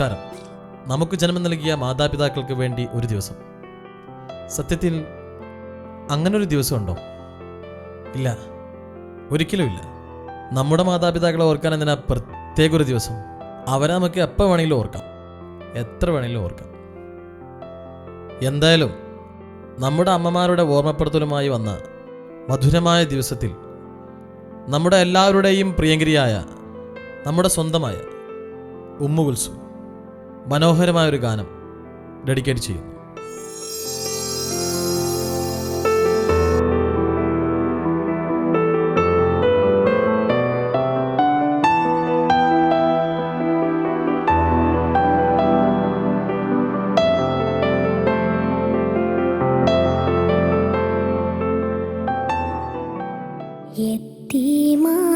നമസ്കാരം. നമുക്ക് ജന്മം നൽകിയ മാതാപിതാക്കൾക്ക് വേണ്ടി ഒരു ദിവസം. സത്യത്തിൽ അങ്ങനൊരു ദിവസമുണ്ടോ? ഇല്ല. ഒരിക്കലും ഇല്ല. നമ്മുടെ മാതാപിതാക്കളെ ഓർക്കാൻ എന്തിനാ പ്രത്യേക ഒരു ദിവസം? അവരെ നമുക്ക് എപ്പോൾ വേണമെങ്കിലും ഓർക്കാം. എത്ര വേണമെങ്കിലും ഓർക്കാം. എന്തായാലും നമ്മുടെ അമ്മമാരുടെ ഓർമ്മപ്പെടുത്തലുമായി വന്ന മധുരമായ ദിവസത്തിൽ നമ്മുടെ എല്ലാവരുടെയും പ്രിയങ്കരിയായ നമ്മുടെ സ്വന്തമായ ഉമ്മു കുൽസു മനോഹരമായ ഒരു ഗാനം ഡെഡിക്കേറ്റ് ചെയ്യുന്നു. യത്തീമായി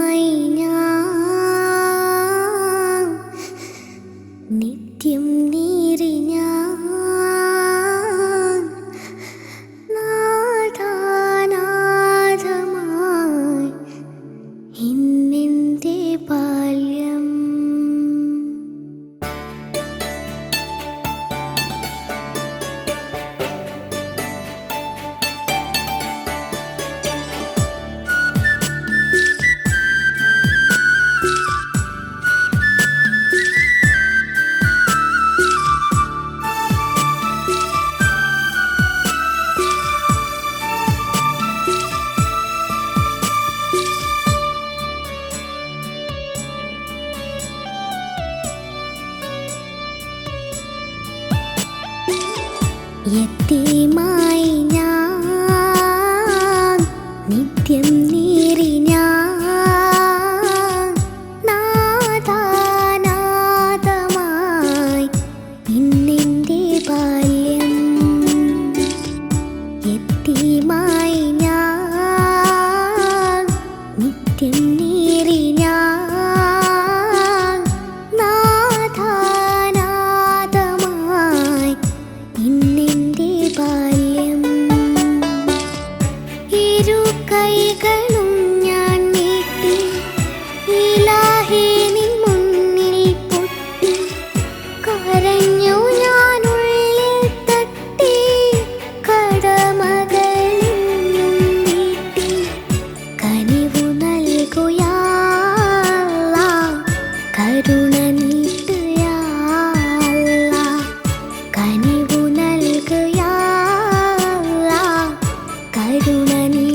യത്തീമായി ഞാൻ. നിത്യം നീറി மெதுணனி